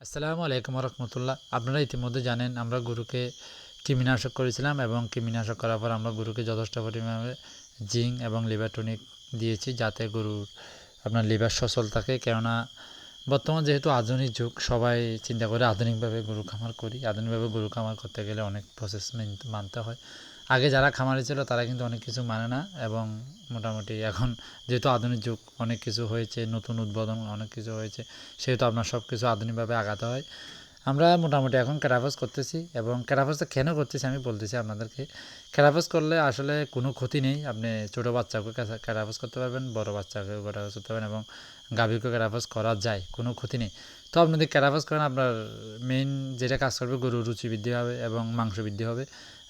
আসসালামু আলাইকুম রহমতুল্লাহ আপনারা ইতিমধ্যে জানেন আমরা গুরুকে কৃমিনাশক করেছিলাম এবং কৃমিনাশক করার পর আমরা গুরুকে যথেষ্ট পরিমাণে জিঙ্ক এবং লিভার টনিক দিয়েছি যাতে গরুর আপনার লিভার সচল থাকে। কেননা বর্তমান যেহেতু আধুনিক যুগ, সবাই চিন্তা করে আধুনিকভাবে গরু খামার করি। আধুনিকভাবে গরু খামার করতে গেলে অনেক প্রসেস মানতে হয়। আগে যারা খামারে ছিল, তারা কিন্তু অনেক কিছু মানে না এবং মোটামুটি এখন যেহেতু আধুনিক যুগ, অনেক কিছু হয়েছে, নতুন উদ্বোধন, অনেক কিছু হয়েছে, সেহেতু আপনার সব কিছু আধুনিকভাবে আগাতে হয়। আমরা মোটামুটি এখন ক্যারাফাস করতেছি এবং ক্যারাফাসটা কেন করতেছি আমি বলতেছি আপনাদেরকে। ক্যারাফাস করলে আসলে কোনো ক্ষতি নেই। আপনি ছোটো বাচ্চাকে ক্যারাফাস করতে পারবেন, বড় বাচ্চাকেও ক্যারাফাস করতে পারবেন এবং গাভীকে ক্যারাফাস করা যায়, কোনো ক্ষতি নেই। তো আপনি যদি ক্যারাফাস করেন, আপনার মেইন যেটা কাজ করবে গরুর রুচি বৃদ্ধি হবে এবং মাংস বৃদ্ধি হবে।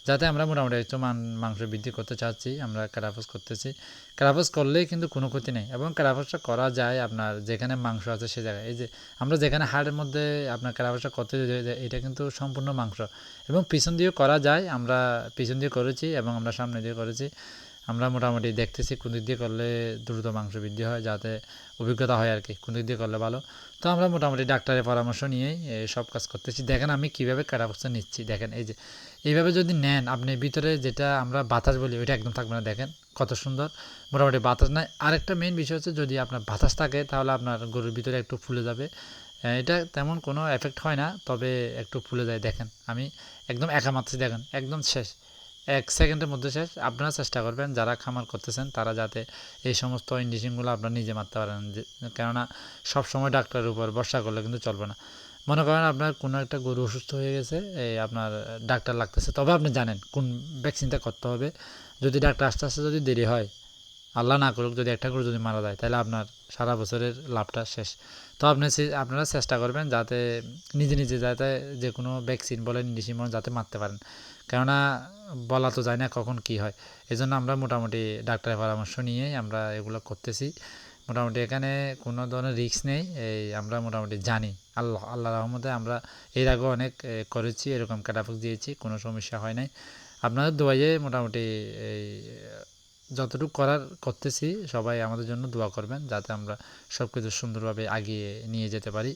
যাতে আমরা মোটামুটি একটু মান, মাংস বৃদ্ধি করতে চাচ্ছি, আমরা ক্যারাফস করতেছি। ক্যারাফস করলেই কিন্তু কোনো ক্ষতি নেই এবং ক্যারাফসটা করা যায় আপনার যেখানে মাংস আছে সে জায়গায়। এই যে আমরা যেখানে হাড়ের মধ্যে আপনার ক্যারাফসটা করতে এটা কিন্তু সম্পূর্ণ মাংস এবং পিছন দিয়েও করা যায়, আমরা পিছন দিয়ে করেছি এবং আমরা সামনে দিয়ে করেছি। আমরা মোটামুটি দেখতেছি কোন দিক দিয়ে করলে দ্রুত মাংস বৃদ্ধি হয়, যাতে অভিজ্ঞতা হয় আর কি, কোন দিক দিয়ে করলে ভালো। তো আমরা মোটামুটি ডাক্তারের পরামর্শ নিয়েই সব কাজ করতেছি। দেখেন আমি কীভাবে ক্যারাফাসটা নিচ্ছি, দেখেন এই যে, এইভাবে যদি নেন, আপনি ভিতরে যেটা আমরা বাতাস বলি, ওইটা একদম থাকবে না, দেখেন কত সুন্দর, মোটামুটি বাতাস নাই। আরেকটা মেইন বিষয় হচ্ছে যদি আপনার বাতাস থাকে, তাহলে আপনার গরুর ভিতরে একটু ফুলে যাবে। এটা তেমন কোনো এফেক্ট হয় না, তবে একটু ফুলে যায়, দেখেন। আমি একদম একা মাত্রই দেখেন, একদম শেষ। এক সেকেন্ডের মধ্যে শেষ। আপনারা চেষ্টা করবেন, যারা খামার করতেছেন, তারা যাতে এই সমস্ত ইঞ্জেকশনগুলো আপনারা নিজে মারতে পারেন। কেননা সবসময় ডাক্তারের উপর বর্ষা করলে কিন্তু চলবে না। মনে করেন আপনার কোনো একটা গরু অসুস্থ হয়ে গেছে এই আপনার ডাক্তার লাগতেছে, তবে আপনি জানেন কোন ভ্যাকসিনটা করতে হবে। যদি ডাক্তার আস্তে আস্তে যদি দেরি হয় আল্লাহ না করুক, যদি একটা গরু যদি মারা যায়, তাহলে আপনার সারা বছরের লাভটা শেষ। তো আপনি আপনারা চেষ্টা করবেন যাতে নিজে নিজে যাতে যে কোনো ভ্যাকসিন বলেন ইঞ্জেকশন বলেন, যাতে মারতে পারেন। কেননা বলা তো যায় না কখন কি হয়। এই জন্য আমরা মোটামুটি ডাক্তারের পরামর্শ নিয়েই আমরা এগুলো করতেছি। মোটামুটি এখানে কোনো ধরনের রিস্ক নেই, এই আমরা মোটামুটি জানি। আল্লাহ আল্লাহ রহমতে আমরা এর আগেও অনেক করেছি, এরকম ক্যাটাফক দিয়েছি, কোনো সমস্যা হয় নাই। আপনাদের দোয়াইয়ে মোটামুটি এই যতটুকু করার করতেছি, সবাই আমাদের জন্য দোয়া করবেন, যাতে আমরা সব কিছু সুন্দরভাবে আগিয়ে নিয়ে যেতে পারি।